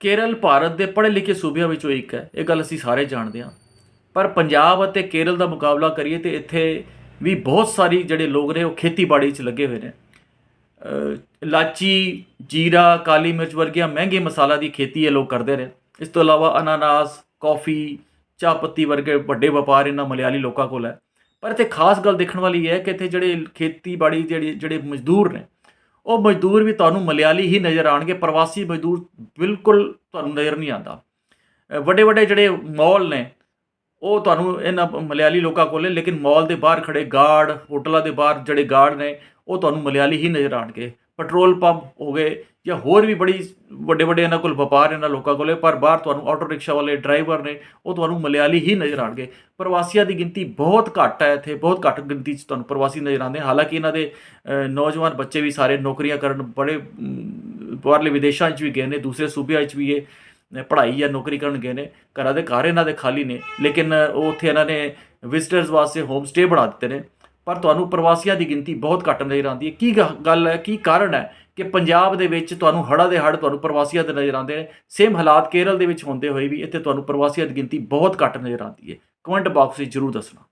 ਕੇਰਲ, ਭਾਰਤ ਦੇ ਪੜ੍ਹੇ ਲਿਖੇ ਸੂਬਿਆਂ ਵਿੱਚੋਂ ਇੱਕ ਹੈ। ਇਹ ਗੱਲ ਅਸੀਂ ਸਾਰੇ ਜਾਣਦੇ ਹਾਂ। ਪਰ ਪੰਜਾਬ ਅਤੇ ਕੇਰਲ ਦਾ ਮੁਕਾਬਲਾ ਕਰੀਏ ਤੇ ਇੱਥੇ ਵੀ ਬਹੁਤ ਸਾਰੀ ਜਿਹੜੇ ਲੋਕ ਨੇ, ਉਹ ਖੇਤੀਬਾੜੀ 'ਚ ਲੱਗੇ ਹੋਏ ਨੇ। ਇਲਾਚੀ, ਜੀਰਾ, ਕਾਲੀ ਮਿਰਚ ਵਰਗੀਆਂ ਮਹਿੰਗੇ ਮਸਾਲਾ ਦੀ ਖੇਤੀ ਇਹ ਲੋਕ ਕਰਦੇ ਨੇ ਇਸ ਤੋਂ ਇਲਾਵਾ ਅਨਾਨਾਸ, ਕੌਫੀ, ਚਾਹ ਪੱਤੀ ਵਰਗੇ ਵੱਡੇ ਵਪਾਰ ਇਹਨਾਂ ਮਲਿਆਲੀ ਲੋਕਾਂ ਕੋਲ ਹੈ। ਪਰ ਇੱਥੇ ਖਾਸ ਗੱਲ ਦੇਖਣ ਵਾਲੀ ਇਹ ਹੈ ਕਿ ਇੱਥੇ ਜਿਹੜੇ ਖੇਤੀਬਾੜੀ ਜਿਹੜੇ ਜਿਹੜੇ ਮਜ਼ਦੂਰ ਨੇ ਉਹ ਮਜ਼ਦੂਰ ਵੀ ਤੁਹਾਨੂੰ ਮਲਿਆਲੀ ਹੀ ਨਜ਼ਰ ਆਣਗੇ ਪ੍ਰਵਾਸੀ ਮਜ਼ਦੂਰ ਬਿਲਕੁਲ ਤੁਹਾਨੂੰ ਨਜ਼ਰ ਨਹੀਂ ਆਉਂਦਾ। ਵੱਡੇ ਵੱਡੇ ਜਿਹੜੇ ਮਾਲ ਨੇ, ਉਹ ਤੁਹਾਨੂੰ ਇਹਨਾਂ ਮਲਿਆਲੀ ਲੋਕਾਂ ਕੋਲੇ ਲੇਕਿਨ ਮਾਲ ਦੇ ਬਾਹਰ ਖੜੇ ਗਾਰਡ, ਹੋਟਲਾਂ ਦੇ ਬਾਹਰ ਜਿਹੜੇ ਗਾਰਡ ਨੇ, ਉਹ ਤੁਹਾਨੂੰ ਮਲਿਆਲੀ ਹੀ ਨਜ਼ਰ ਆਣਗੇ ਪੈਟਰੋਲ ਪੰਪ ਹੋ ਗਏ ਜਾਂ ਹੋਰ ਵੀ ਬੜੀ ਵੱਡੇ ਵੱਡੇ ਇਹਨਾਂ ਕੋਲ ਵਪਾਰ ਇਹਨਾਂ ਲੋਕਾਂ ਕੋਲੇ, ਪਰ ਬਾਹਰ ਤੁਹਾਨੂੰ ਆਟੋ ਰਿਕਸ਼ਾ ਵਾਲੇ ਡਰਾਈਵਰ ਨੇ, ਉਹ ਤੁਹਾਨੂੰ ਮਲਿਆਲੀ ਹੀ ਨਜ਼ਰ ਆਣਗੇ ਪ੍ਰਵਾਸੀਆਂ ਦੀ ਗਿਣਤੀ ਬਹੁਤ ਘੱਟ ਹੈ ਇੱਥੇ, ਬਹੁਤ ਘੱਟ ਗਿਣਤੀ 'ਚ ਤੁਹਾਨੂੰ ਪ੍ਰਵਾਸੀ ਨਜ਼ਰ ਆਉਂਦੇ। ਹਾਲਾਂਕਿ ਇਹਨਾਂ ਦੇ ਨੌਜਵਾਨ ਬੱਚੇ ਵੀ ਸਾਰੇ ਨੌਕਰੀਆਂ ਕਰਨ ਬੜੇ ਬਾਹਰਲੇ ਵਿਦੇਸ਼ਾਂ 'ਚ ਵੀ ਗਏ ਨੇ, ਦੂਸਰੇ ਸੂਬਿਆਂ 'ਚ ਵੀ ਇਹ ਪੜ੍ਹਾਈ ਜਾਂ ਨੌਕਰੀ ਕਰਨ ਗਏ ਨੇ। ਘਰਾਂ ਦੇ ਘਰ ਇਹਨਾਂ ਦੇ ਖਾਲੀ ਨੇ, ਲੇਕਿਨ ਉਹ ਉੱਥੇ ਇਹਨਾਂ ਨੇ ਵਿਜ਼ਟਰਸ ਵਾਸਤੇ ਹੋਮ ਸਟੇ ਬਣਾ ਦਿੱਤੇ ਨੇ। ਪਰ ਤੁਹਾਨੂੰ ਪ੍ਰਵਾਸੀਆਂ ਦੀ ਗਿਣਤੀ ਬਹੁਤ ਘੱਟ ਨਜ਼ਰ ਆਉਂਦੀ ਹੈ। ਕੀ ਗ- ਗੱਲ ਹੈ, ਕੀ ਕਾਰਨ ਹੈ ਕਿ ਪੰਜਾਬ ਦੇ ਵਿੱਚ ਤੁਹਾਨੂੰ ਹੜ੍ਹਾਂ ਦੇ ਹੜ੍ਹ ਤੁਹਾਨੂੰ ਪ੍ਰਵਾਸੀਆਂ ਦੇ ਨਜ਼ਰ ਆਉਂਦੇ ਨੇ? ਸੇਮ ਹਾਲਾਤ ਕੇਰਲ ਦੇ ਵਿੱਚ ਹੁੰਦੇ ਹੋਏ ਵੀ ਇੱਥੇ ਤੁਹਾਨੂੰ ਪ੍ਰਵਾਸੀਆਂ ਦੀ ਗਿਣਤੀ ਬਹੁਤ ਘੱਟ ਨਜ਼ਰ ਆਉਂਦੀ ਹੈ। ਕਮੈਂਟ ਬਾਕਸ ਵਿੱਚ ਜਰੂਰ ਦੱਸਣਾ।